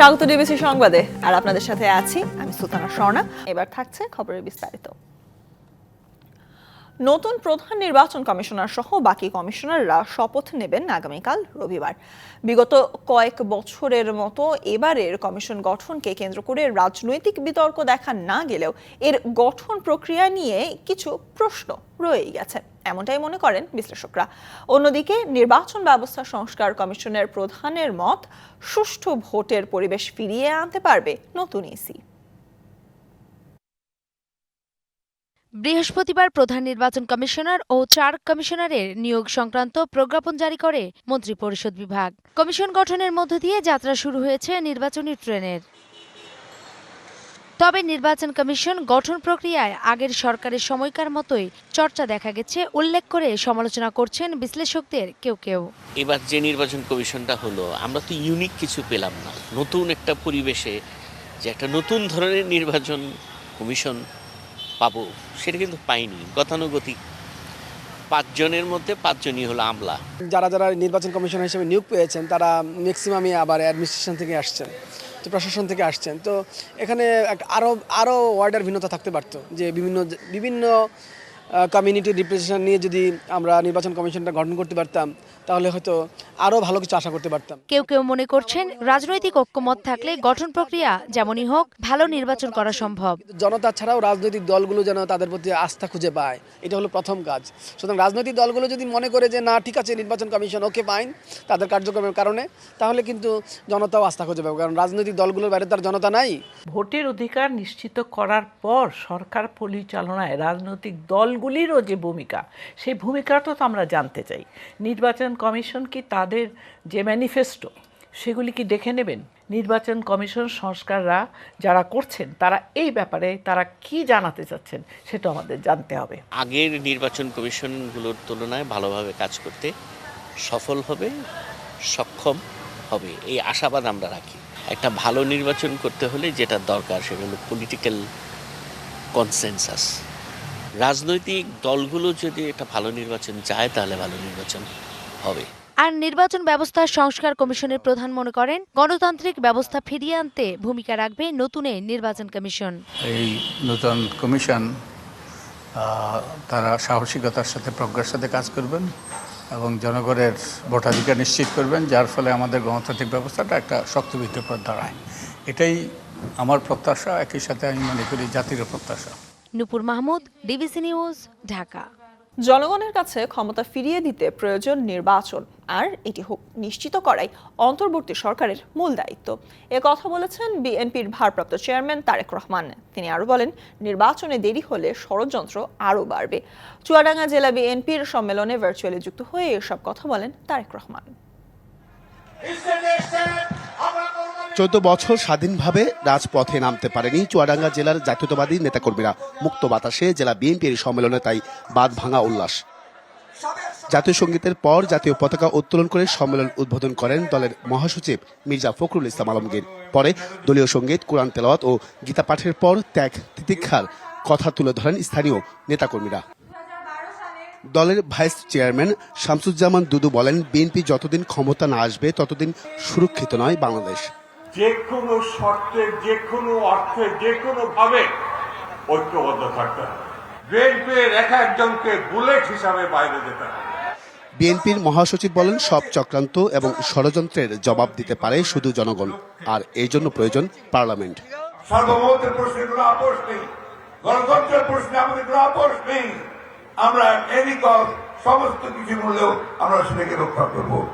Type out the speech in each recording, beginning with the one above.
স্বাগত ডিবিসি সংবাদে। আর আপনাদের সাথে আছি আমি সুলতানা স্বর্ণা। এবার থাকছে খবরের বিস্তারিত। নতুন প্রধান নির্বাচন কমিশনার সহ বাকি কমিশনাররা শপথ নেবেন আগামীকাল রবিবার। বিগত কয়েক বছরের মতো এবারের কমিশন গঠনকে কেন্দ্র করে রাজনৈতিক বিতর্ক দেখা না গেলেও এর গঠন প্রক্রিয়া নিয়ে কিছু প্রশ্ন রয়েই গেছে। এমনটাই মনে করেন বিশ্লেষকরা। অন্যদিকে নির্বাচন ব্যবস্থা সংস্কার কমিশনের প্রধানের মত, সুষ্ঠু ভোটের পরিবেশ ফিরিয়ে আনতে পারবে নতুন ইসি। বৃহস্পতিবার প্রধান নির্বাচন কমিশনার ও চার কমিশনারের নিয়োগ সংক্রান্ত প্রজ্ঞাপন জারি করে মন্ত্রিপরিষদ বিভাগ। কমিশন গঠনের মধ্য দিয়ে যাত্রা শুরু হয়েছে নির্বাচনী ট্রেনের। তবে নির্বাচন কমিশন গঠন প্রক্রিয়ায় আগের সরকারের সময়কার মতোই চর্চা দেখা গেছে, উল্লেখ করে সমালোচনা করছেন বিশ্লেষকদের কেউ কেউ। এবার যে নির্বাচন কমিশনটা হলো, আমরা তো ইউনিক কিছু পেলাম না। নতুন একটা পরিবেশে যে একটা নতুন ধরনের নির্বাচন কমিশন পাবো, সেটা কিন্তু পাইনি। গতানুগতিক। পাঁচজনের মধ্যে পাঁচজনই হলো আমলা। যারা যারা নির্বাচন কমিশনার হিসেবে নিয়োগ পেয়েছেন, তারা ম্যাক্সিমামই আবার অ্যাডমিনিস্ট্রেশন থেকে আসছেন, তো প্রশাসন থেকে আসছেন। তো এখানে একটা আরও আরও ওয়ার্ডার ভিন্নতা থাকতে পারতো, যে বিভিন্ন বিভিন্ন কমিউনিটি রিপ্রেজেন্টেশন নিয়ে যদি আমরা নির্বাচন কমিশনটা গঠন করতে পারতাম তাহলে হয়তো আরও ভালো কিছু আশা করতে পারতাম। কেউ কেউ মনে করছেন রাজনৈতিক ঐক্যমত থাকলে গঠন প্রক্রিয়া যেমনই হোক ভালো নির্বাচন করা সম্ভব। জনতা ছাড়াও রাজনৈতিক দলগুলো যেন তাদের প্রতি আস্থা খুঁজে পায় এটা হলো প্রথম কাজ। সুতরাং রাজনৈতিক দলগুলো যদি মনে করে যে না ঠিক আছে নির্বাচন কমিশন ওকে পাইন তাদের কার্যক্রমের কারণে তাহলে কিন্তু জনতাও আস্থা খুঁজে পাবে কারণ রাজনৈতিক দলগুলোর বাইরে তার জনতা নাই। ভোটের অধিকার নিশ্চিত করার পর সরকার পরিচালনায় রাজনৈতিক দলগুলিরও যে ভূমিকা সেই ভূমিকাটা তো আমরা জানতে চাই। নির্বাচন কমিশন কি তাদের যে ম্যানিফেস্টো সেগুলি কি দেখে নেবেন? নির্বাচন কমিশন সংস্কাররা যারা করছেন, তারা এই ব্যাপারে তারা কি জানাতে চাচ্ছেন সেটা আমাদের জানতে হবে। আগের নির্বাচন কমিশনগুলোর তুলনায় ভালোভাবে কাজ করতে সফল হবে, সক্ষম হবে, এই আশাবাদ আমরা রাখি। একটা ভালো নির্বাচন করতে হলে যেটা দরকার সেটা হলো পলিটিক্যাল কনসেনসাস রাজনৈতিক দলগুলো যদি একটা ভালো নির্বাচন চায়, তাহলে ভালো নির্বাচন হবে। আর নির্বাচন ব্যবস্থা সংস্কার কমিশনের প্রধান মনে করেন গণতান্ত্রিক ব্যবস্থা ফিরিয়ে আনতে ভূমিকা রাখবে নতুন এই নির্বাচন কমিশন। এই নতুন কমিশন তারা সাহসিকতার সাথে প্রজ্ঞার সাথে কাজ করবেন এবং জনগণের ভোটাধিকার নিশ্চিত করবেন যার ফলে আমাদের গণতান্ত্রিক ব্যবস্থাটা একটা উপর দাঁড়ায় এটাই আমার প্রত্যাশা একই সাথে আমি মনে করি জাতির প্রত্যাশা। Nupur Mahmud DBC news Dhaka. জনগণের কাছে ক্ষমতা ফিরিয়ে দিতে প্রয়োজন নির্বাচন, আর এটি হোক নিশ্চিত করাই অন্তর্বর্তী সরকারের মূল দায়িত্ব। এ কথা বলেছেন বিএনপির ভারপ্রাপ্ত চেয়ারম্যান তারেক রহমান। তিনি আরও বলেন, নির্বাচনে দেরি হলে ষড়যন্ত্র আরও বাড়বে। চুয়াডাঙ্গা জেলা বিএনপির সম্মেলনে ভার্চুয়ালি যুক্ত হয়ে এসব কথা বলেন তারেক রহমান। চোদ্দ বছর স্বাধীনভাবে রাজপথে নামতে পারেনি চুয়াডাঙ্গা জেলার জাতীয়তাবাদী নেতাকর্মীরা। মুক্ত বাতাসে জেলা বিএনপির সম্মেলনে তাই বাদ ভাঙা উল্লাস। জাতীয় সঙ্গীতের পর জাতীয় পতাকা উত্তোলন করে সম্মেলন উদ্বোধন করেন দলের মহাসচিব মির্জা ফখরুল ইসলাম আলমগীর। পরে দলীয় সংগীত, কোরআন তেলাওয়াত ও গীতা পাঠের পর ত্যাগ, তিতিক্ষার কথা তুলে ধরেন স্থানীয় নেতাকর্মীরা। দলের ভাইস চেয়ারম্যান শামসুজ্জামান দুদু বলেন, বিএনপি যতদিন ক্ষমতা না আসবে, ততদিন সুরক্ষিত নয় বাংলাদেশ। যে কোনো শর্তে যে কোনো অর্থে যে কোনো ভাবে ঐক্যবদ্ধ থাকতে হবে। বিএনপির এক একজনকে বুলেট হিসাবে বাইরে যেতে হবে। বিএনপির মহাসচিব বলেন সব চক্রান্ত এবং ষড়যন্ত্রের জবাব দিতে পারে শুধু জনগণ। আর এই জন্য প্রয়োজন পার্লামেন্ট। সার্বভৌমত্বের প্রশ্নে কোনো আপোষ নেই। গণতন্ত্রের প্রশ্নে আমাদের কোনো আপোষ নেই। আমরা এদিক সমস্ত কিছু মূল্যেও আমরা সেটাকে রক্ষা করব।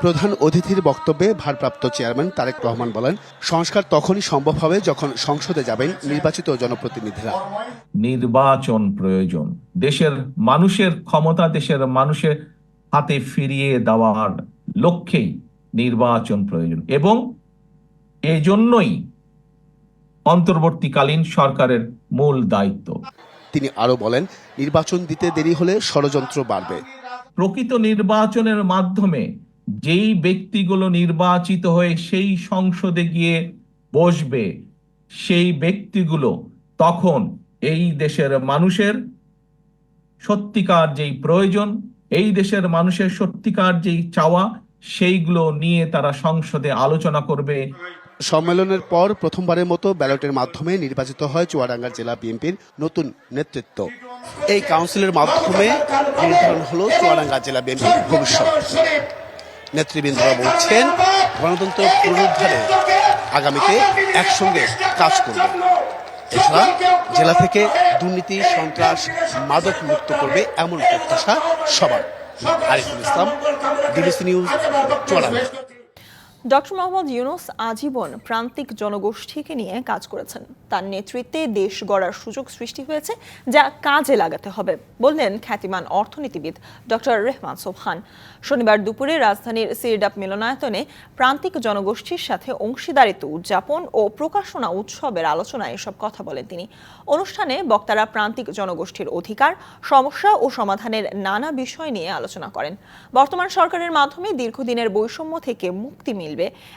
প্রধান অতিথির বক্তব্যে ভারপ্রাপ্ত চেয়ারম্যান তারেক রহমান বলেন সংস্কার তখনই সম্ভব হবে যখন সংসদে যাবেন নির্বাচিত জনপ্রতিনিধিরা। নির্বাচন প্রয়োজন। দেশের মানুষের ক্ষমতা দেশের মানুষের হাতে ফিরিয়ে দেওয়ার লক্ষ্যেই নির্বাচন প্রয়োজন এবং এই জন্যই অন্তর্বর্তীকালীন সরকারের মূল দায়িত্ব। তিনি আরও বলেন নির্বাচন দিতে দেরি হলে ষড়যন্ত্র বাড়বে। প্রকৃত নির্বাচনের মাধ্যমে যেই ব্যক্তিগুলো নির্বাচিত হয়ে সেই সংসদে গিয়ে বসবে, সেই ব্যক্তিগুলো তখন এই দেশের মানুষের সত্যিকার যেই প্রয়োজন, এই দেশের মানুষের সত্যিকার যেই চাওয়া, সেইগুলো নিয়ে তারা সংসদে আলোচনা করবে। সম্মেলনের পর প্রথমবারের মতো ব্যালটের মাধ্যমে নির্বাচিত হয় চুয়াডাঙ্গা জেলা বিএনপির নতুন নেতৃত্ব। এই কাউন্সিলের মাধ্যমে নির্ধারণ হলো চুয়াডাঙ্গা জেলা বিএনপির ভবিষ্যৎ। নেতৃবৃন্দরা বলছেন গণতন্ত্র পুনরুদ্ধারে আগামীতে একসঙ্গে কাজ করবে। এছাড়া জেলা থেকে দুর্নীতি, সন্ত্রাস, মাদক মুক্ত করবে এমন প্রত্যাশা সবার। Ariful Islam DBC news, Chuadanga. Doctor Mohammad Yunus আজীবন প্রান্তিক জনগোষ্ঠীকে নিয়ে কাজ করেছেন। তার নেতৃত্বে দেশ গড়ার সুযোগ সৃষ্টি হয়েছে যা কাজে লাগাতে হবে, বললেন খ্যাতিমান অর্থনীতিবিদ ডক্টর রেহমান সোবহান। শনিবার দুপুরে রাজধানীর সিরডাপ মিলনায়তনে প্রান্তিক জনগোষ্ঠীর সাথে অংশীদারিত্ব উদযাপন ও প্রকাশনা উৎসবের আলোচনায় এসব কথা বলেন তিনি। অনুষ্ঠানে বক্তারা প্রান্তিক জনগোষ্ঠীর অধিকার, সমস্যা ও সমাধানের নানা বিষয় নিয়ে আলোচনা করেন। বর্তমান সরকারের মাধ্যমে দীর্ঘদিনের বৈষম্য থেকে মুক্তি মিলবে।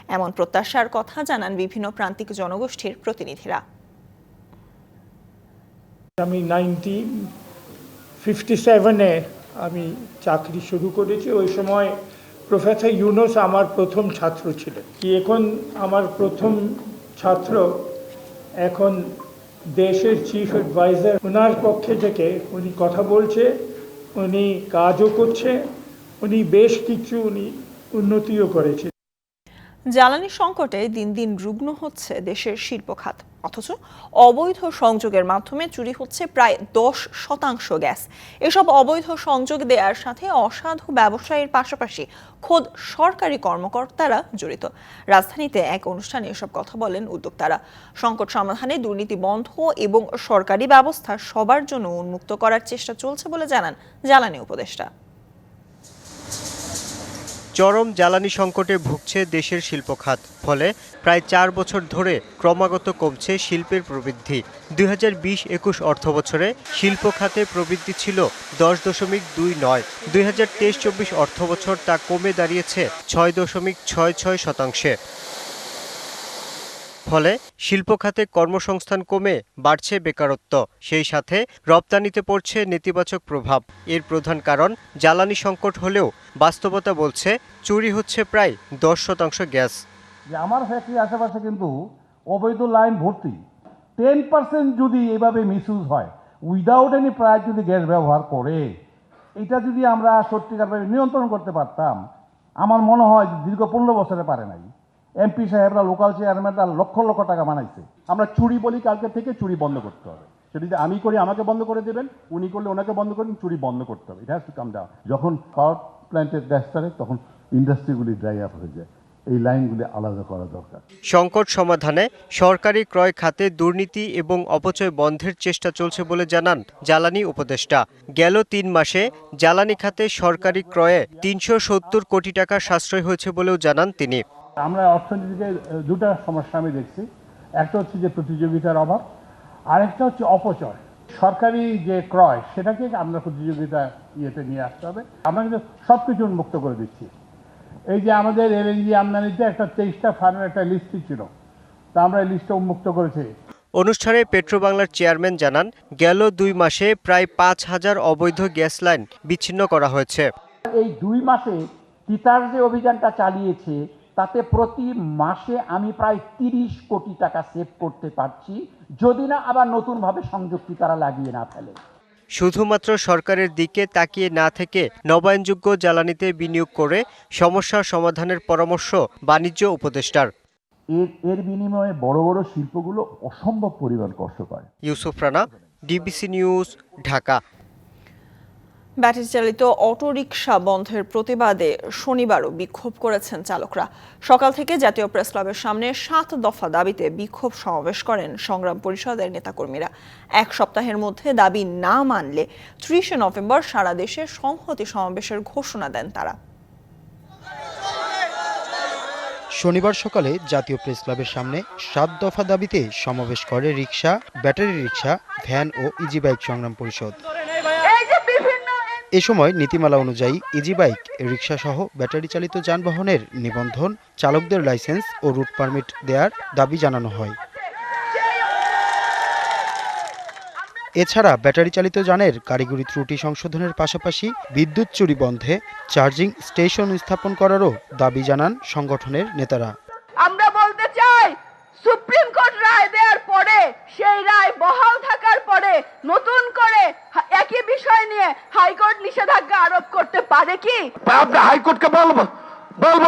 এমন প্রত্যাশার কথা জানান বিভিন্ন প্রান্তিক জনগোষ্ঠীর প্রতিনিধিরা। আমি নাইনটিন ফিফটি আমি চাকরি শুরু করেছি। ওই সময় প্রফেসর ইউনুস আমার প্রথম ছাত্র ছিলেন। কি এখন আমার প্রথম ছাত্র? এখন দেশের চিফ অ্যাডভাইজার ওনার পক্ষে থেকে উনি কথা বলছে, উনি কাজও করছে, উনি বেশ কিছু উনি উন্নতিও করেছে। জ্বালানি সংকটে দিন দিন রুগ্ন হচ্ছে দেশের শিল্প খাত। অথচ অবৈধ সংযোগের মাধ্যমে চুরি হচ্ছে প্রায় দশ শতাংশ গ্যাস। এসব অবৈধ সংযোগ দেওয়ার সাথে অসাধু ব্যবসায়ীর পাশাপাশি খোদ সরকারি কর্মকর্তারা জড়িত। রাজধানীতে এক অনুষ্ঠানে এসব কথা বলেন উদ্যোক্তারা। সংকট সমাধানে দুর্নীতি বন্ধ এবং সরকারি ব্যবস্থা সবার জন্য উন্মুক্ত করার চেষ্টা চলছে বলে জানান জ্বালানি উপদেষ্টা। চরম জ্বালানি সংকটে ভুগছে দেশের শিল্প খাত ফলে প্রায় চার বছর ধরে ক্রমাগত কমছে শিল্পের প্রবৃদ্ধি। দুই হাজার বিশ একুশ অর্থ বছরে শিল্প খাতে প্রবৃদ্ধি ছিল দশ দশমিক দুই নয়। দুই হাজার তেইশ চব্বিশ অর্থ বছর তা কমে দাঁড়িয়েছে ছয় দশমিক ছয় ছয় শতাংশে। ফলে শিল্প খাতে কর্মসংস্থান কমে বাড়ছে বেকারত্ব। সেই সাথে রপ্তানিতে পড়ছে নেতিবাচক প্রভাব। এর প্রধান কারণ, জ্বালানি সংকট হলেও বাস্তবতা বলছে চুরি হচ্ছে প্রায় দশ শতাংশ গ্যাস। আমার ফ্যাক্টরি আশেপাশে কিন্তু অবৈধ লাইন ভর্তি। টেন পার্সেন্ট যদি এভাবে মিসইউজ হয়, উইদাউট এনি প্রায় যদি গ্যাস ব্যবহার করে, এটা যদি আমরা সত্যিকারভাবে নিয়ন্ত্রণ করতে পারতাম, আমার মনে হয় দীর্ঘ পনেরো বছরে পারে নাই। এমপি সাহেবরা লোকাল চেয়ারম্যানরা লক্ষ লক্ষ টাকা বানাইছে। আমরা চুরি বলি কালকে থেকে চুরি বন্ধ করতে হবে। সেটা যদি আমি করি, আমাকে বন্ধ করে দেবেন, উনি করলে ওনাকে বন্ধ করবেন চুরি বন্ধ করতে হবে। এটা হ্যাজ টু কাম ডাউন যখন পাওয়ার প্ল্যান্টের গ্যাস ছাড়ে, তখন ইন্ডাস্ট্রিগুলি ড্রাই আপ হয়ে যায়। এই লাইনগুলি আলাদা করা দরকার। সংকট সমাধানে সরকারি ক্রয় খাতে দুর্নীতি এবং অপচয় বন্ধের চেষ্টা চলছে বলে জানান জ্বালানি উপদেষ্টা। গেল তিন মাসে জ্বালানি খাতে সরকারি ক্রয়ে তিনশো সত্তর কোটি টাকা সাশ্রয় হয়েছে বলেও জানান তিনি। আমরা অর্থনীতিতে দুটা সমস্যা আমি দেখছি। একটা হচ্ছে যে প্রতিযোগিতার অভাব আরেকটা হচ্ছে অপচয়। সরকারি যে ক্রয় সেটাকে আমরা প্রতিযোগিতা ইয়েতে নিয়ে আসতে হবে। আমরা কিন্তু সব কিছু উন্মুক্ত করে দিচ্ছি। এই যে আমাদের এলএনজি আমদানিতে একটা তেইশটা ফার্মের একটা লিস্ট ছিল তা আমরা এই লিস্টটা উন্মুক্ত করেছি। অনুষ্ঠানে পেট্রোবাংলার চেয়ারম্যান জানান গেল দুই মাসে প্রায় পাঁচ হাজার অবৈধ গ্যাস লাইন বিচ্ছিন্ন করা হয়েছে। এই দুই মাসে তিতার যে অভিযানটা চালিয়েছে তাতে প্রতি মাসে আমি প্রায় তিরিশ কোটি টাকা সেভ করতে পারছি যদি না আবার নতুনভাবে সংযুক্তি তারা লাগিয়ে না ফেলে। শুধুমাত্র সরকারের দিকে তাকিয়ে না থেকে নবায়নযোগ্য জ্বালানিতে বিনিয়োগ করে সমস্যা সমাধানের পরামর্শ বাণিজ্য উপদেষ্টার। এর এর বিনিময়ে বড় বড় শিল্পগুলো অসম্ভব পরিমাণ কষ্ট পায়। Yusuf Rana DBC news Dhaka. Battery চালিত অটোরিকশা বন্ধের প্রতিবাদে শনিবারও বিক্ষোভ করেছেন চালকরা। সকাল থেকে জাতীয় প্রেস ক্লাবের সামনে সাত দফা দাবিতে বিক্ষোভ সমাবেশ করেন সংগ্রাম পরিষদের নেতাকর্মীরা। এক সপ্তাহের মধ্যে দাবি না মানলে ত্রিশে নভেম্বর সারা দেশে সংহতি সমাবেশের ঘোষণা দেন তারা। শনিবার সকালে জাতীয় প্রেস ক্লাবের সামনে সাত দফা দাবিতে সমাবেশ করে রিক্সা ব্যাটারি রিক্সা ভ্যান ও ইজি বাইক সংগ্রাম পরিষদ। এ সময় নীতিমালা অনুযায়ী ইজি বাইক রিক্সা সহ ব্যাটারি চালিত যানবাহনের নিবন্ধন, চালকদের লাইসেন্স ও রুট পারমিট দেওয়ার দাবি জানানো হয়। এছাড়া ব্যাটারি চালিত যানের কারিগরি ত্রুটি সংশোধনের পাশাপাশি বিদ্যুৎ চুরি বন্ধে চার্জিং স্টেশন স্থাপন করারও দাবি জানান সংগঠনের নেতারা। আমরা বলতে চাই পরে সেই রায় বহাল থাকার পরে নতুন করে একই বিষয় নিয়ে হাইকোর্ট নিষেধাজ্ঞা আরোপ করতে পারে কি? আমরা হাইকোর্টকে বলব বলব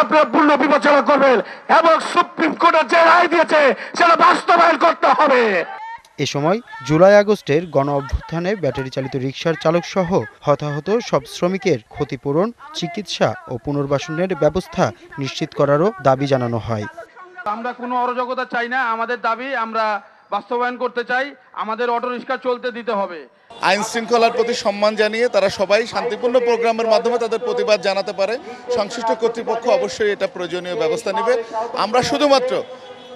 আপনার পূর্ণ বিবেচনা করবেন এবং সুপ্রিম কোর্টের যে রায় দিয়েছে সেটা বাস্তবায়ন করতে হবে। এ সময় জুলাই আগস্টের গণ অভ্যুত্থানে ব্যাটারি চালিত রিক্সার চালক সহ হতাহত সব শ্রমিকের ক্ষতিপূরণ চিকিৎসা ও পুনর্বাসনের ব্যবস্থা নিশ্চিত করারও দাবি জানানো হয়। আমরা কোনো অরাজকতা চাই না, আমাদের দাবি আমরা বাস্তবায়ন করতে চাই, আমাদের অটো রিক্সা চলতে দিতে হবে। আইন শৃঙ্খলার প্রতি সম্মান জানিয়ে তারা সবাই শান্তিপূর্ণ প্রোগ্রামের মাধ্যমে তাদের প্রতিবাদ জানাতে পারে। সংশ্লিষ্ট কর্তৃপক্ষ অবশ্যই এটা প্রয়োজনীয় ব্যবস্থা নেবে। আমরা শুধুমাত্র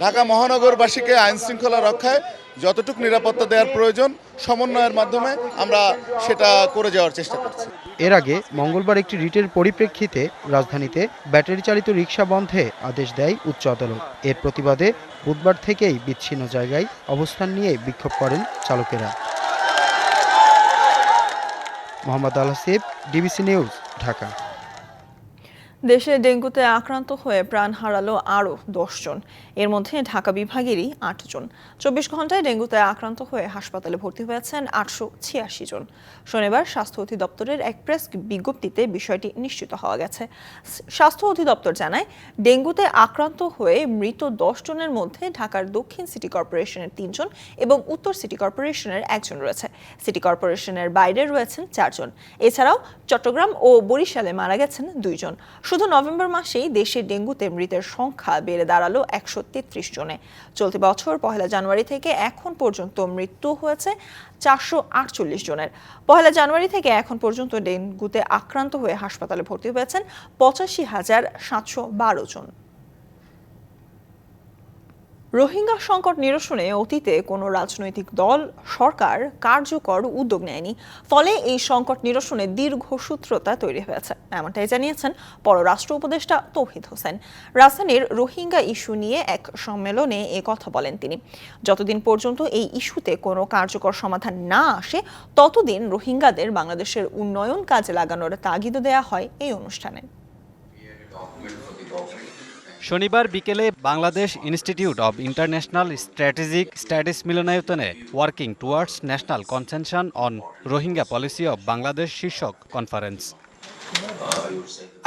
ঢাকা মহানগরবাসীকে আইন শৃঙ্খলা রক্ষায় যতটুকু নিরাপত্তা দেওয়ার প্রয়োজন, সমন্বয়ের মাধ্যমে আমরা সেটা করে যাওয়ার চেষ্টা করছি। এর আগে মঙ্গলবার একটি রিটের পরিপ্রেক্ষিতে রাজধানীতে ব্যাটারি চালিত রিক্সা বন্ধে আদেশ দেয় উচ্চ আদালত। এর প্রতিবাদে বুধবার থেকেই বিচ্ছিন্ন জায়গায় অবস্থান নিয়ে বিক্ষোভ করেন চালকেরা। Mohammad Al Hasib DBC news, Dhaka. দেশে ডেঙ্গুতে আক্রান্ত হয়ে প্রাণ হারালো আরও জন এর মধ্যে ঢাকা বিভাগেরই আটজন। চব্বিশ ঘন্টায় ডেঙ্গুতে আক্রান্ত হয়ে হাসপাতালে ভর্তি হয়েছেন আটশো ছিয়াশি জন। শনিবার স্বাস্থ্য অধিদপ্তরের এক প্রেস বিজ্ঞপ্তিতে বিষয়টি নিশ্চিত হওয়া গেছে। স্বাস্থ্য অধিদপ্তর জানায়, ডেঙ্গুতে আক্রান্ত হয়ে মৃত দশ জনের মধ্যে ঢাকার দক্ষিণ সিটি কর্পোরেশনের তিনজন এবং উত্তর সিটি কর্পোরেশনের একজন রয়েছে। সিটি কর্পোরেশনের বাইরে রয়েছেন চারজন। এছাড়াও চট্টগ্রাম ও বরিশালে মারা গেছেন দুইজন। শুধু নভেম্বর মাসেই দেশে ডেঙ্গুতে মৃতের সংখ্যা বেড়ে দাঁড়াল একশো তেত্রিশ জনে। চলতি বছর পহেলা জানুয়ারি থেকে এখন পর্যন্ত মৃত্যু হয়েছে চারশো আটচল্লিশ জনের। পহেলা জানুয়ারি থেকে এখন পর্যন্ত ডেঙ্গুতে আক্রান্ত হয়ে হাসপাতালে ভর্তি হয়েছেন পঁচাশি হাজার সাতশো বারো জন। রোহিঙ্গা সংকট নিরসনে অতীতে কোনো রাজনৈতিক দল, সরকার কার্যকর উদ্যোগ নেয়নি। ফলে এই সংকট নিরসনে দীর্ঘসূত্রতা তৈরি হয়েছে। এমনটাই জানিয়েছেন পররাষ্ট্র উপদেষ্টা তৌহিদ হোসেন। রাজধানীর রোহিঙ্গা ইস্যু নিয়ে এক সম্মেলনে এ কথা বলেন তিনি। যতদিন পর্যন্ত এই ইস্যুতে কোনো কার্যকর সমাধান না আসে, ততদিন রোহিঙ্গাদের বাংলাদেশের উন্নয়ন কাজে লাগানোর তাগিদ দেয়া হয় এই অনুষ্ঠানে। শনিবার বিকেলে Bangladesh Institute of International Strategic Studies মিলনায়তনে working towards national consensus on Rohingya policy of Bangladesh শীর্ষক কনফারেন্স।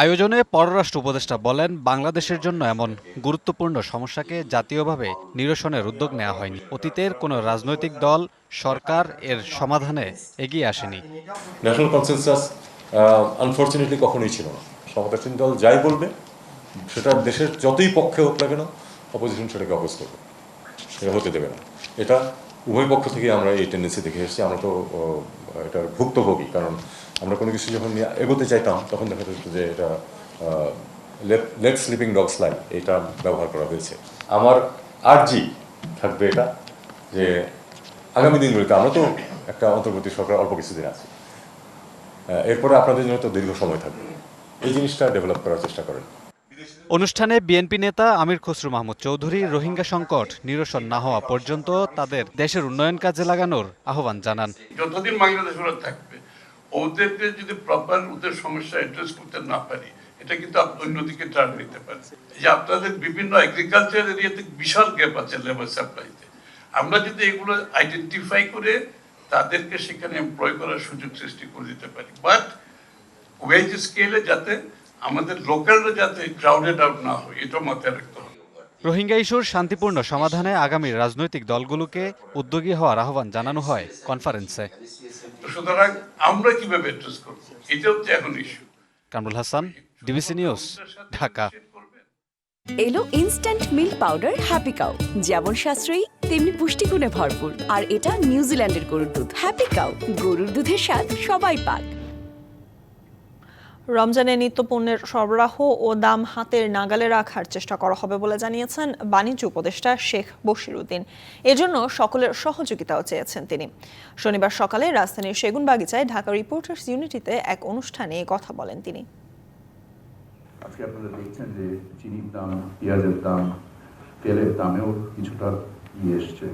আয়োজনে পররাষ্ট্র উপদেষ্টা বলেন, বাংলাদেশের জন্য এমন গুরুত্বপূর্ণ সমস্যাকে জাতীয়ভাবে নিরসনের উদ্যোগ নেওয়া হয়নি। অতীতের কোনো রাজনৈতিক দল, সরকার এর সমাধানে এগিয়ে আসেনি। ন্যাশনাল কনসেনসাস আনফর্চুনেটলি কখনোই ছিল না। সমতাসীন দল যাই বলবে সেটা দেশের যতই পক্ষে হোক না কেন অপোজিশন সেটাকে অপোজ করবে। সেটা হতে দেবে না। এটা উভয় পক্ষ থেকে আমরা এই টেন্ডেন্সি দেখে এসেছি। আমরা তো এটার ভুক্তভোগী, কারণ আমরা কোনো কিছু যখন এগোতে চাইতাম, তখন দেখা যেত যে এটা লেট স্লিপিং ডগ স্লাই এটা ব্যবহার করা হয়েছে। আমার আর্জি থাকবে এটা, যে আগামী দিনগুলিতে আমরা তো একটা অন্তর্বর্তী সরকার অল্প কিছুদিন আছে। এরপরে আপনাদের জন্য তো দীর্ঘ সময় থাকবে। এই জিনিসটা ডেভেলপ করার চেষ্টা করেন। অনুষ্ঠানে বিএনপি নেতা আমির খসরু মাহমুদ চৌধুরী, রোহিঙ্গা সংকট, নিরসন না হওয়া পর্যন্ত তাদের দেশের উন্নয়ন কাজে লাগানোর আহ্বান জানান। যতদিন বাংলাদেশ ওরা থাকবে ওদেরকে যদি প্রপার ওদের সমস্যা অ্যাড্রেস করতে না পারি, এটা কিন্তু অন্যদিকে টার্ন নিতে পারে। যে আপনাদের বিভিন্ন এগ্রিকালচার এরিয়াতে বিশাল গ্যাপ আছে লেবার সাপ্লাইতে আমরা যদি এগুলো আইডেন্টিফাই করে তাদেরকে সেখানে এমপ্লয় করার সুযোগ সৃষ্টি করে দিতে পারি। বাট ওয়েজ স্কেলে যাতে আমাদের লোকালরা যাতে ক্রাউডেড আউট না হয় এটা মাথায় রাখতে হবে। রোহিঙ্গা ইস্যুর শান্তিপূর্ণ সমাধানে আগামী রাজনৈতিক দলগুলোকে উদ্যোগী হওয়ার আহ্বান জানানো হয় কনফারেন্সে। সুতরাং আমরা কীভাবে অ্যাড্রেস করব? এটা হচ্ছে এখন issue Kamrul Hasan DBC news Dhaka. এলো instant milk powder Happy Cow যেমন সাশ্রয়ী তেমনি পুষ্টিগুণে ভরপুর। আর এটা নিউজিল্যান্ডের গরুর দুধ হ্যাপি কাউ গরুর দুধের স্বাদ সবাই পাক। রমজানে নিত্যপণ্যের সরবরাহ ও দাম হাতের নাগালে রাখার চেষ্টা করা হবে বলে জানিয়েছেন বাণিজ্য উপদেষ্টা শেখ বশির উদ্দিন এজন্য সকলের সহযোগিতাও চেয়েছেন তিনি। শনিবার সকালে রাজধানীর সেগুনবাগিচায় ঢাকা রিপোর্টার্স ইউনিটিতে এক অনুষ্ঠানে কথা বলেন তিনি। আজকে আপনারা দেখছেন যে চিনির দাম, পেঁয়াজের দাম, তেলের দামেও কিছুটা ইয়ে এসছে।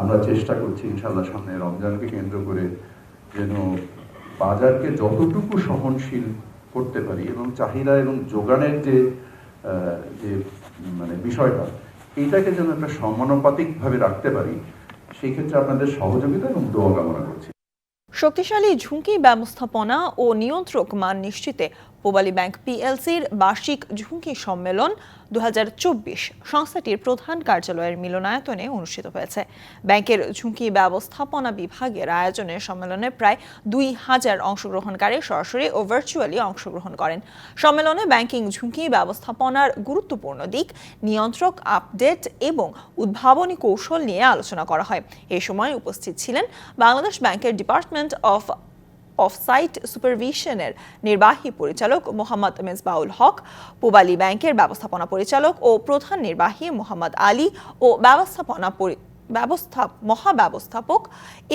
আমরা চেষ্টা করছি ইনশাল্লাহ সামনে রমজানকে কেন্দ্র করে যেন বাজারকে যতটুকু সহনশীল করতে পারি এবং চাহিদা এবং যোগানের যে যে মানে বিষয়টা এইটাকে যেন একটা সমানুপাতিকভাবে রাখতে পারি সেই ক্ষেত্রে আপনাদের সহযোগিতা এবং দোয়া কামনা করছি। শক্তিশালী ঝুঁকি, ব্যবস্থাপনা ও নিয়ন্ত্রক মান নিশ্চিতে, পোবালী ব্যাংক পিএলসির বার্ষিক ঝুঁকি সম্মেলন দু হাজার চব্বিশ সংস্থাটির প্রধান কার্যালয়ের মিলনায়তনে অনুষ্ঠিত হয়েছে। ব্যাংকের ঝুঁকি ব্যবস্থাপনা বিভাগের আয়োজনে সম্মেলনে প্রায় দুই হাজার অংশগ্রহণকারী সরাসরি ও ভার্চুয়ালি অংশগ্রহণ করেন। সম্মেলনে ব্যাংকিং ঝুঁকি ব্যবস্থাপনার গুরুত্বপূর্ণ দিক, নিয়ন্ত্রক আপডেট এবং উদ্ভাবনী কৌশল নিয়ে আলোচনা করা হয়। এ সময় উপস্থিত ছিলেন বাংলাদেশ ব্যাংকের ডিপার্টমেন্ট অফ অফসাইট সুপারভিশনের নির্বাহী পরিচালক মোহাম্মদ মেজবাউল হক, পূবালী ব্যাংকের ব্যবস্থাপনা পরিচালক ও প্রধান নির্বাহী মোহাম্মদ আলী ও ব্যবস্থাপনা ব্যবস্থা, মহাব্যবস্থাপক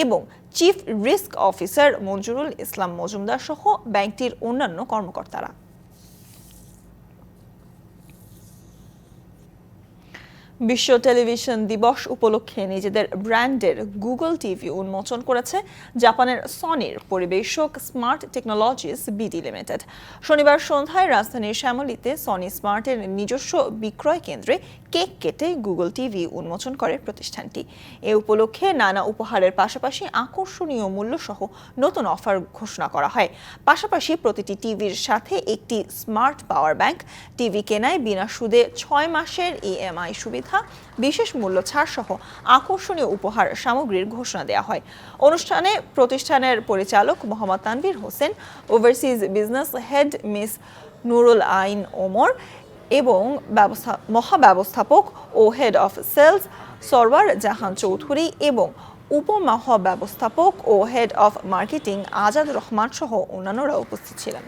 এবং chief risk officer Manzurul Islam Majumder সহ ব্যাংকটির অন্যান্য কর্মকর্তারা। বিশ্ব টেলিভিশন দিবস উপলক্ষে নিজেদের ব্র্যান্ডের গুগল টিভি উন্মোচন করেছে জাপানের সনির পরিবেশক স্মার্ট টেকনোলজিস বিডি লিমিটেড। শনিবার সন্ধ্যায় রাজধানীর শ্যামলীতে সনি স্মার্টের নিজস্ব বিক্রয় কেন্দ্রে কেক কেটে গুগল টিভি উন্মোচন করে প্রতিষ্ঠানটি। এ উপলক্ষে নানা উপহারের পাশাপাশি আকর্ষণীয় মূল্যসহ নতুন অফার ঘোষণা করা হয়। পাশাপাশি প্রতিটি টিভির সাথে একটি স্মার্ট পাওয়ার ব্যাংক। টিভি কেনায় বিনা সুদে ছয় মাসের ইএমআই সুবিধা বিশেষ মূল্য ছাড় সহ আকর্ষণীয় উপহার সামগ্রীর ঘোষণা দেওয়া হয়। অনুষ্ঠানে প্রতিষ্ঠানের পরিচালক Mohammad Tanvir Hossain, overseas business head Miss Nurul Ain Omar এবং ব্যবস্থা, মহাব্যবস্থাপক ও head of sales Sarwar Jahan Chowdhury এবং উপমহাব্যবস্থাপক ও head of marketing Azad Rahman সহ অন্যান্যরা উপস্থিত ছিলেন।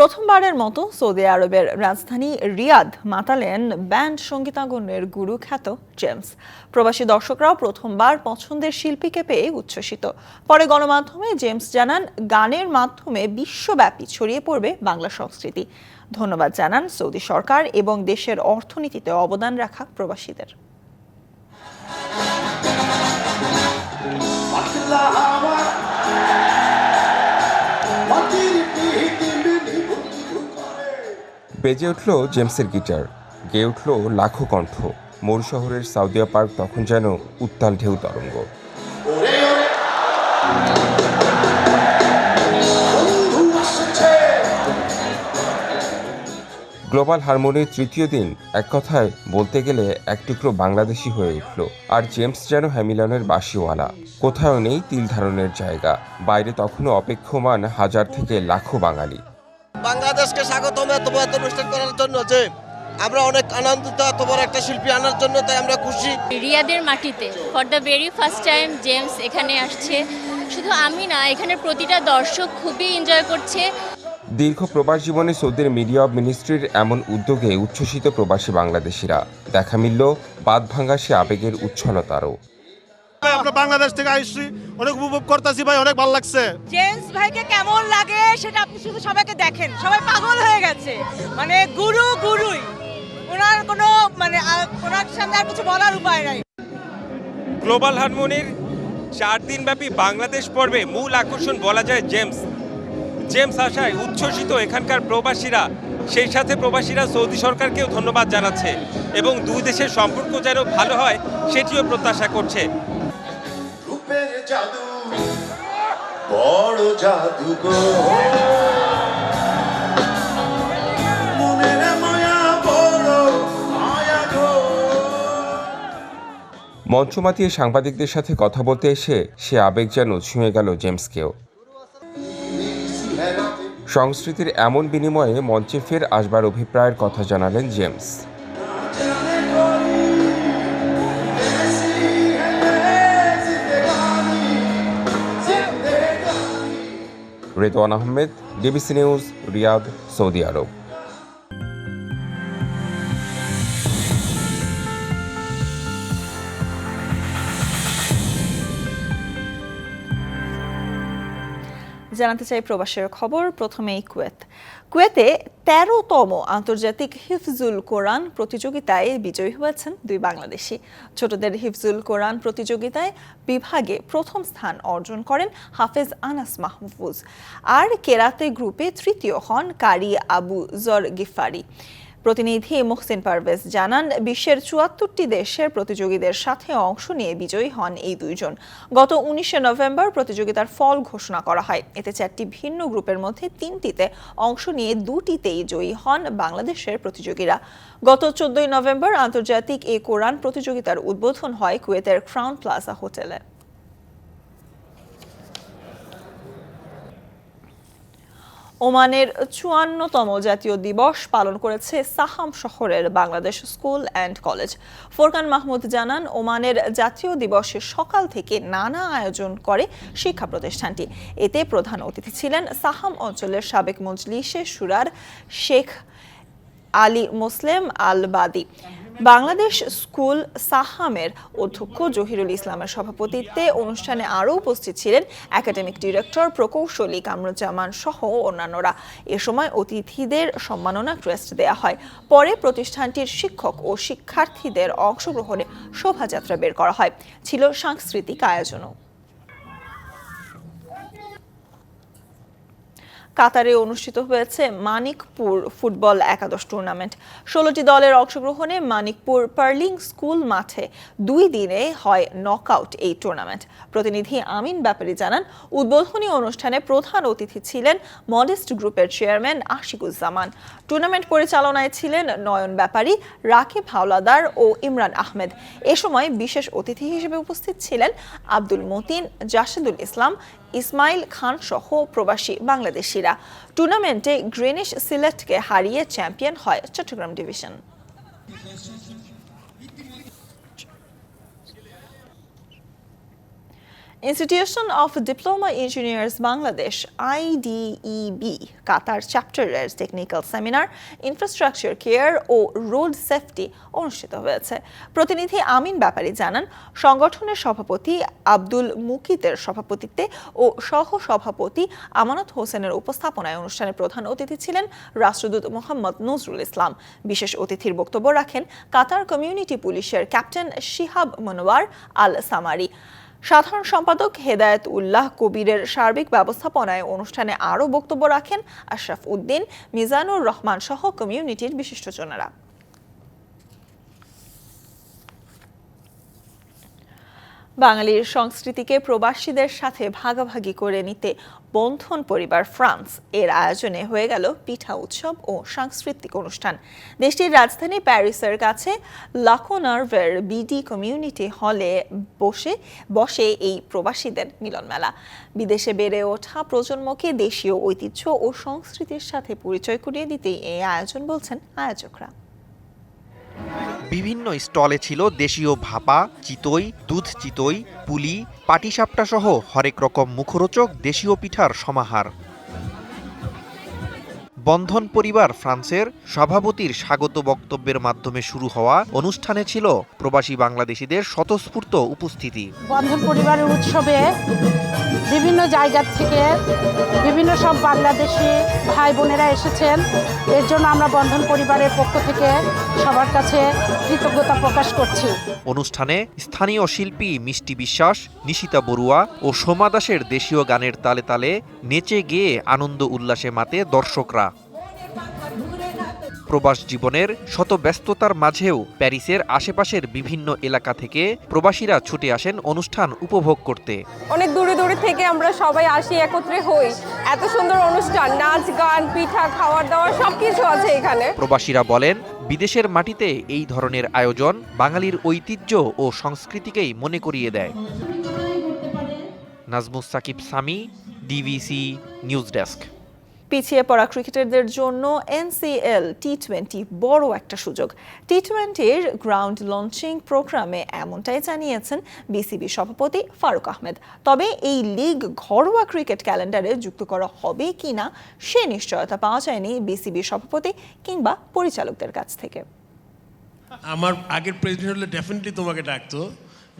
প্রথমবারের মতো সৌদি আরবের রাজধানী রিয়াদ মাতালেন ব্যান্ড সঙ্গীতাঙ্গনের গুরু খ্যাত জেমস। প্রবাসী দর্শকরাও প্রথমবার পছন্দের শিল্পীকে পেয়ে উচ্ছ্বসিত। পরে গণমাধ্যমে জেমস জানান, গানের মাধ্যমে বিশ্বব্যাপী ছড়িয়ে পড়বে বাংলা সংস্কৃতি। ধন্যবাদ জানান সৌদি সরকার এবং দেশের অর্থনীতিতে অবদান রাখা প্রবাসীদের। বেজে উঠল জেমসের গিটার। গেয়ে উঠল লাখো কণ্ঠ। মরু শহরের সাউদিয়া পার্ক তখন যেন উত্তাল ঢেউ তরঙ্গ। গ্লোবাল হারমোনির তৃতীয় দিন এক কথায় বলতে গেলে এক টুকরো বাংলাদেশি হয়ে উঠল। আর জেমস যেন হ্যামিলনের বাসিওয়ালা কোথাও নেই তিল ধারণের জায়গা। বাইরে তখনও অপেক্ষমান হাজার থেকে লাখো বাঙালি। বাংলাদেশকে স্বাগতম এত বড় অনুষ্ঠান করার জন্য যে আমরা অনেক আনন্দিত এত বড় একটা শিল্পী আনার জন্য তাই আমরা খুশি। রিয়াদের মাটিতে for the very first time James এখানে আসছে। শুধু আমি না এখানে প্রতিটা দর্শক খুবই এনজয় করছে। দীর্ঘ প্রবাস জীবনে সৌদির মিডিয়া অব মিনিস্ট্রির এমন উদ্যোগে উচ্ছ্বসিত প্রবাসী বাংলাদেশিরা। দেখা মিলল বাদ ভাঙা সে আবেগের উচ্ছলতারও আমরা বাংলাদেশ থেকে আসছি। অনেক উপভোগ করতেছি ভাই অনেক ভালো লাগছে। জেমস ভাইকে কেমন লাগে সেটা আপনি শুধু সবাইকে দেখেন। সবাই পাগল হয়ে গেছে। মানে গুরু গুরুই। ওনার কোনো মানে ওনার সামনে আর কিছু বলার উপায় নাই। গ্লোবাল হারমোনির চার দিনব্যাপী বাংলাদেশ পর্বে মূল আকর্ষণ বলা যায় জেমস। জেমস আশায় উচ্ছ্বসিত এখানকার প্রবাসীরা সেই সাথে প্রবাসীরা সৌদি সরকারকেও ধন্যবাদ জানাচ্ছে এবং দুই দেশের সম্পর্ক যেন ভালো হয় সেটিও প্রত্যাশা করছে। জাদু। বড় জাদু গো। মঞ্চ মাতিয়ে সাংবাদিকদের সাথে কথা বলতে এসে সে আবেগ যেন ছুঁয়ে গেল জেমসকেও। সংস্কৃতির এমন বিনিময়ে মঞ্চে ফের আসবার অভিপ্রায়ের কথা জানালেন James. Redwan Ahmed DBC news Riyadh Saudi আরব। জানাতে চাই প্রবাসের খবর, প্রথমেই কুয়েত। কুয়েতে তেরোতম আন্তর্জাতিক হিফজুল কোরআন প্রতিযোগিতায় বিজয়ী হয়েছেন দুই বাংলাদেশি। ছোটদের হিফজুল কোরআন প্রতিযোগিতায় বিভাগে প্রথম স্থান অর্জন করেন হাফেজ আনাস মাহফুজ। আর কেরাতে গ্রুপে তৃতীয় হন কারি আবু জর গিফারি প্রতিনিধি মুহসিন পারভেজ জানান, বিশ্বের চুয়াত্তরটি দেশের প্রতিযোগীদের সাথে অংশ নিয়ে বিজয়ী হন এই দুইজন। গত উনিশে নভেম্বর প্রতিযোগিতার ফল ঘোষণা করা হয়। এতে চারটি ভিন্ন গ্রুপের মধ্যে তিনটিতে অংশ নিয়ে দুটিতেই জয়ী হন বাংলাদেশের প্রতিযোগীরা। গত চোদ্দই নভেম্বর আন্তর্জাতিক এ কোরআন প্রতিযোগিতার উদ্বোধন হয় কুয়েতের ক্রাউন প্লাজা হোটেলে। ওমানের চুয়ান্নতম জাতীয় দিবস পালন করেছে সাহাম শহরের Bangladesh school and college. Forkan Mahmud জানান, ওমানের জাতীয় দিবসে সকাল থেকে নানা আয়োজন করে শিক্ষা প্রতিষ্ঠানটি। এতে প্রধান অতিথি ছিলেন সাহাম অঞ্চলের সাবেক মজলিসে সুরার শেখ আলী মুসলেম আল বাদি বাংলাদেশ স্কুল সাহামের অধ্যক্ষ জহিরুল ইসলামের সভাপতিত্বে অনুষ্ঠানে আরও উপস্থিত ছিলেন একাডেমিক ডিরেক্টর প্রকৌশলী কামরুজ্জামান সহ অন্যান্যরা। এ সময় অতিথিদের সম্মাননা ক্রেস্ট দেয়া হয়। পরে প্রতিষ্ঠানটির শিক্ষক ও শিক্ষার্থীদের অংশগ্রহণে শোভাযাত্রা বের করা হয়। ছিল সাংস্কৃতিক আয়োজনও। কাতারে অনুষ্ঠিত হয়েছে মানিকপুর ফুটবল একাদশ টুর্নামেন্ট। ষোলোটি দলের অংশগ্রহণে মানিকপুর পার্লিং স্কুল মাঠে দুই দিনে হয় নকআউট এই টুর্নামেন্ট। প্রতিনিধি আমিন ব্যাপারী জানান, উদ্বোধনী অনুষ্ঠানে প্রধান অতিথি ছিলেন মডেস্ট গ্রুপের চেয়ারম্যান আশিকুজ্জামান। টুর্নামেন্ট পরিচালনায় ছিলেন নয়ন ব্যাপারী, রাকিব হাওলাদার ও ইমরান আহমেদ। এ সময় বিশেষ অতিথি হিসেবে উপস্থিত ছিলেন আব্দুল মতিন, জাসেদুল ইসলাম ইসমাইল খান সহ প্রবাসী বাংলাদেশিরা। টুর্নামেন্টে গ্রেনিশ সিলেটকে হারিয়ে চ্যাম্পিয়ন হয় Chattogram division. Institution of Diploma Engineers Bangladesh IDEB Qatar চ্যাপ্টারের টেকনিক্যাল সেমিনার ইনফ্রাস্ট্রাকচার কেয়ার ও রোড সেফটি অনুষ্ঠিত হয়েছে। প্রতিনিধি আমিন ব্যাপারী জানান, সংগঠনের সভাপতি আব্দুল মুকিতের সভাপতিত্বে ও সহ সভাপতি আমানত হোসেনের উপস্থাপনায় অনুষ্ঠানে প্রধান অতিথি ছিলেন রাষ্ট্রদূত মোহাম্মদ নজরুল ইসলাম। বিশেষ অতিথির বক্তব্য রাখেন কাতার কমিউনিটি পুলিশের captain Shihab Monowar Al Samari সাধারণ সম্পাদক হেদায়ত উল্লাহ কবিরের সার্বিক ব্যবস্থাপনায় অনুষ্ঠানে আরও বক্তব্য রাখেন আশরাফ উদ্দিন, মিজানুর রহমান সহ কমিউনিটির বিশিষ্টজনেরা। বাঙালির সংস্কৃতিকে প্রবাসীদের সাথে ভাগাভাগি করে নিতে বন্ধন পরিবার ফ্রান্স। এর আয়োজনে হয়ে গেল পিঠা উৎসব ও সাংস্কৃতিক অনুষ্ঠান। দেশটির রাজধানী প্যারিসের কাছে লাকোনার্ভের বিডি কমিউনিটি হলে বসে বসে এই প্রবাসীদের মিলন মেলা বিদেশে বেড়ে ওঠা প্রজন্মকে দেশীয় ঐতিহ্য ও সংস্কৃতির সাথে পরিচয় করিয়ে দিতেই এই আয়োজন বলছেন আয়োজকরা। বিভিন্ন স্টলে ছিল দেশীয় ভাপা, চিতই, দুধ চিতই, পুলি পাটিসাপটা সহ হরেক রকম মুখরোচক দেশীয় পিঠার সমাহার। বন্ধন পরিবার ফ্রান্সের সভাপতির স্বাগত বক্তব্যের মাধ্যমে শুরু হওয়া অনুষ্ঠানে ছিল প্রবাসী বাংলাদেশিদের স্বতঃস্ফূর্ত উপস্থিতি। বন্ধন পরিবারের উৎসবে বিভিন্ন জায়গা থেকে বিভিন্ন সব বাংলাদেশি ভাই বোনেরা এসেছেন। এর জন্য আমরা বন্ধন পরিবারের পক্ষ থেকে সবার কাছে কৃতজ্ঞতা প্রকাশ করছি। অনুষ্ঠানে স্থানীয় শিল্পী মিষ্টি বিশ্বাস নিশিতা বড়ুয়া ও সোমা দাসের দেশীয় গানের তালে তালে নেচে গেয়ে আনন্দ উল্লাসে মাতে দর্শকরা। প্রবাস জীবনের শত ব্যস্ততার মাঝেও প্যারিসের আশেপাশের বিভিন্ন এলাকা থেকে প্রবাসীরা ছুটে আসেন অনুষ্ঠান উপভোগ করতে। অনেক দূরে দূরে থেকে আমরা সবাই আসি একত্রে হই। এত সুন্দর অনুষ্ঠান নাচ গান পিঠা খাওয়ার দাওয়ার সব কিছু আছে এখানে। প্রবাসীরা বলেন বিদেশের মাটিতে এই ধরনের আয়োজন বাঙালির ঐতিহ্য ও সংস্কৃতিকেই মনে করিয়ে দেয়। Nazmus Sakib Sami DBC news desk. পিছিয়ে পড়া ক্রিকেটারদের জন্য এনসিএল টি টোয়েন্টি বড় একটা সুযোগ। টি টোয়েন্টির গ্রাউন্ড লঞ্চিং প্রোগ্রামে এমনটাই জানিয়েছেন বিসিবি সভাপতি ফারুক আহমেদ। তবে এই লিগ ঘরোয়া ক্রিকেট ক্যালেন্ডারে যুক্ত করা হবে কি না সে নিশ্চয়তা পাওয়া যায়নি বিসিবি সভাপতি কিংবা পরিচালকদের কাছ থেকে। আমার আগের প্রেসিডেন্ট হলে ডেফিনেটলি তোমাকে ডাকতো।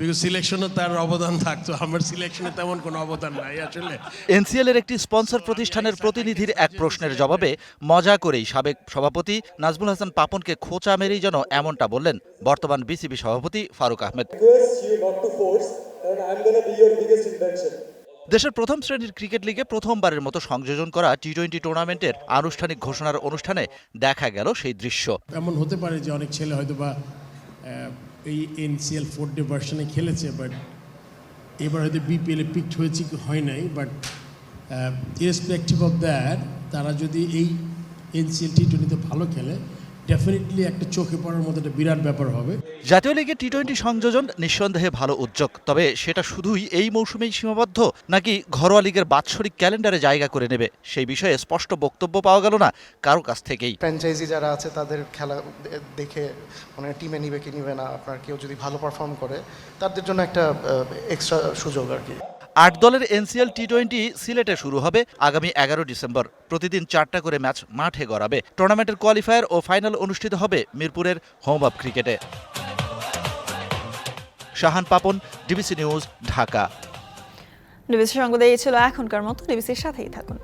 বিকজ সিলেকশনে তার অবদান থাকতো। আমার সিলেকশনে তেমন কোনো অবদান নাই আসলে। এনসিএল এর একটি স্পন্সর প্রতিষ্ঠানের প্রতিনিধির এক প্রশ্নের জবাবে মজা করেই সাবেক সভাপতি নাজমুল হাসান পাপনকে খোঁচা মেরেই যেন এমনটা বললেন বর্তমান বিসিবি সভাপতি ফারুক আহমেদ। দেশের প্রথম শ্রেণির ক্রিকেট লিগে প্রথমবারের মতো সংযোজন করা টি টোয়েন্টি টুর্নামেন্টের আনুষ্ঠানিক ঘোষণার অনুষ্ঠানে দেখা গেল সেই দৃশ্য। এমন হতে পারে যে অনেক ছেলে হয়তো বা এই এনসিএল ফোর ডে ভার্সনে খেলেছে বাট এবার হয়তো বিপিএলে পিকড হয়েছে কি হয় নাই বাট ইরেসপেক্টিভ অফ দ্যাট তারা যদি এই এনসিএল টি টোয়েন্টিতে ভালো খেলে ডেফিনেটলি একটা চোখে পড়ার মতো একটা বিরাট ব্যাপার হবে। জাতীয় লিগে টি টোয়েন্টি সংযোজন নিঃসন্দেহে ভালো উদ্যোগ। তবে সেটা শুধুই এই মৌসুমেই সীমাবদ্ধ নাকি ঘরোয়া লিগের বাৎসরিক ক্যালেন্ডারে জায়গা করে নেবে? সেই বিষয়ে স্পষ্ট বক্তব্য পাওয়া গেল না কারও কাছ থেকেই। ফ্র্যাঞ্চাইজি যারা আছে তাদের খেলা দেখে মানে টিমে নিবে কি নিবে না আপনার কেউ যদি ভালো পারফর্ম করে তাদের জন্য একটা এক্সট্রা সুযোগ আর কি। আট দলের এনসিএল টি টোয়েন্টি সিলেটে শুরু হবে আগামী এগারো ডিসেম্বর। প্রতিদিন চারটা করে ম্যাচ মাঠে গড়াবে। টুর্নামেন্টের কোয়ালিফায়ার ও ফাইনাল অনুষ্ঠিত হবে মিরপুরের হোম অব ক্রিকেটে। Shahan Papon, DBC news, Dhaka. DBC সংবাদে এই ছিল এখনকার মতো। ডিবিসির সাথেই থাকুন।